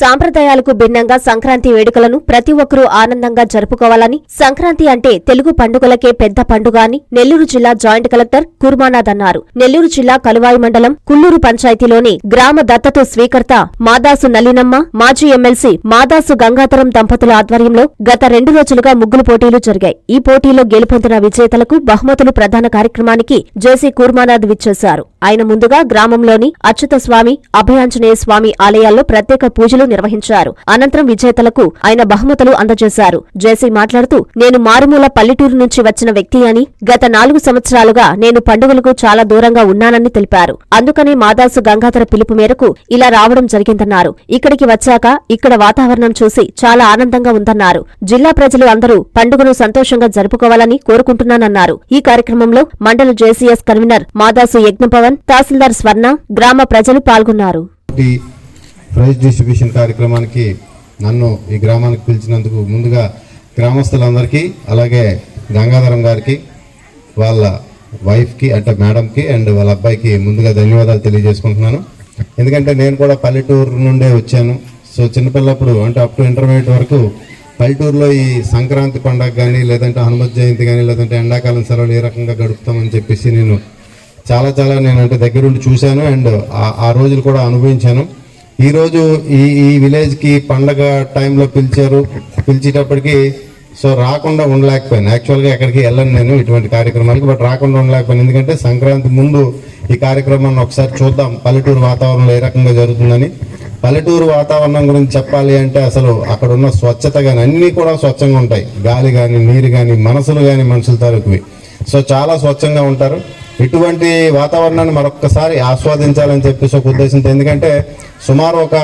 సాంప్రదాయాలకు భిన్నంగా సంక్రాంతి వేడుకలను ప్రతి ఒక్కరూ ఆనందంగా జరుపుకోవాలని సంక్రాంతి అంటే తెలుగు పండుగలకే పెద్ద పండుగ అని నెల్లూరు జిల్లా జాయింట్ కలెక్టర్ కుర్మానాథ్ అన్నారు. నెల్లూరు జిల్లా కలువాయి మండలం కుల్లూరు పంచాయతీలోని గ్రామ దత్తత స్వీకర్త మాదాసు నల్లినమ్మ మాజీ ఎమ్మెల్సీ మాదాసు గంగాధరం దంపతుల ఆధ్వర్యంలో గత రెండు రోజులుగా ముగ్గులు పోటీలు జరిగాయి. ఈ పోటీలో గెలుపొందిన విజేతలకు బహుమతులు ప్రధాన కార్యక్రమానికి జేసీ కుర్మానాథ్ విచ్చేశారు. ఆయన ముందుగా గ్రామంలోని అచ్యుత స్వామి అభయాంజనేయ స్వామి ఆలయాల్లో ప్రత్యేక పూజలు నిర్వహించారు. అనంతరం విజేతలకు ఆయన బహుమతులు అందజేశారు. జేసీ మాట్లాడుతూ నేను మారుమూల పల్లెటూరు నుంచి వచ్చిన వ్యక్తి అని గత నాలుగు సంవత్సరాలుగా నేను పండుగలకు చాలా దూరంగా ఉన్నానని తెలిపారు. అందుకనే మాదాసు గంగాధర పిలుపు మేరకు ఇలా రావడం జరిగిందన్నారు. ఇక్కడికి వచ్చాక ఇక్కడ వాతావరణం చూసి చాలా ఆనందంగా ఉందన్నారు. జిల్లా ప్రజలు అందరూ పండుగను సంతోషంగా జరుపుకోవాలని కోరుకుంటున్నానన్నారు. ఈ కార్యక్రమంలో మండల జేసీఎస్ కన్వీనర్ మాదాసు యజ్ఞపవన్ తహసీల్దార్ స్వర్ణ గ్రామ ప్రజలు పాల్గొన్నారు. ప్రైజ్ డిస్ట్రిబ్యూషన్ కార్యక్రమానికి నన్ను ఈ గ్రామానికి పిలిచినందుకు ముందుగా గ్రామస్తులందరికీ అలాగే గంగాధరం గారికి వాళ్ళ వైఫ్కి అంటే మేడంకి అండ్ వాళ్ళ అబ్బాయికి ముందుగా ధన్యవాదాలు తెలియజేసుకుంటున్నాను. ఎందుకంటే నేను కూడా పల్లెటూరు నుండే వచ్చాను. సో చిన్నపిల్లప్పుడు అంటే అప్ టు ఇంటర్మీడియట్ వరకు పల్లెటూరులో ఈ సంక్రాంతి పండగ కానీ లేదంటే హనుమత్ జయంతి కానీ లేదంటే ఎండాకాలం సెలవులు ఏ రకంగా గడుపుతామని చెప్పేసి నేను చాలా చాలా నేను అంటే దగ్గరుండి చూశాను అండ్ ఆ- రోజులు కూడా అనుభవించాను. ఈరోజు ఈ ఈ విలేజ్కి పండగ టైంలో పిలిచారు. పిలిచేటప్పటికి సో రాకుండా ఉండలేకపోయాను. యాక్చువల్గా ఎక్కడికి వెళ్ళను నేను ఇటువంటి కార్యక్రమాలకి బట్ రాకుండా ఉండలేకపోయాను. ఎందుకంటే సంక్రాంతి ముందు ఈ కార్యక్రమాన్ని ఒకసారి చూద్దాం. పల్లెటూరు వాతావరణంలో ఏ రకంగా జరుగుతుందని. పల్లెటూరు వాతావరణం గురించి చెప్పాలి అంటే అసలు అక్కడ ఉన్న స్వచ్ఛత కానీ అన్నీ కూడా స్వచ్ఛంగా ఉంటాయి. గాలి కానీ నీరు కానీ మనసులు కానీ మనుషుల తాలూకువి. సో చాలా స్వచ్ఛంగా ఉంటారు. ఇటువంటి వాతావరణాన్ని మరొక్కసారి ఆస్వాదించాలని చెప్పేసి ఒక ఉద్దేశంతో ఎందుకంటే సుమారు ఒక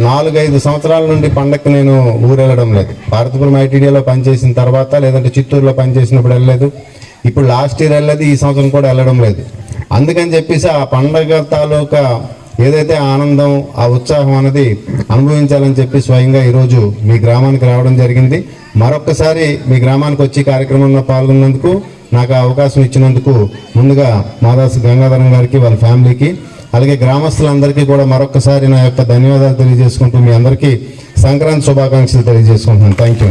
నాలుగైదు సంవత్సరాల నుండి పండగకి నేను ఊరు వెళ్ళడం లేదు. భారతపురం ఐటీడీలో పనిచేసిన తర్వాత లేదంటే చిత్తూరులో పనిచేసినప్పుడు వెళ్ళలేదు. ఇప్పుడు లాస్ట్ ఇయర్ వెళ్ళలేదు ఈ సంవత్సరం కూడా వెళ్ళడం లేదు. అందుకని చెప్పేసి ఆ పండగ తాలూకా ఏదైతే ఆనందం ఆ ఉత్సాహం అనేది అనుభవించాలని చెప్పి స్వయంగా ఈరోజు మీ గ్రామానికి రావడం జరిగింది. మరొక్కసారి మీ గ్రామానికి వచ్చి కార్యక్రమంలో పాల్గొన్నందుకు నాకు ఆ అవకాశం ఇచ్చినందుకు ముందుగా మాదాసు గంగాధరం గారికి వాళ్ళ ఫ్యామిలీకి అలాగే గ్రామస్తులందరికీ కూడా మరొకసారి నా యొక్క ధన్యవాదాలు తెలియజేసుకుంటూ మీ అందరికీ సంక్రాంతి శుభాకాంక్షలు తెలియజేసుకుంటున్నాను. Thank you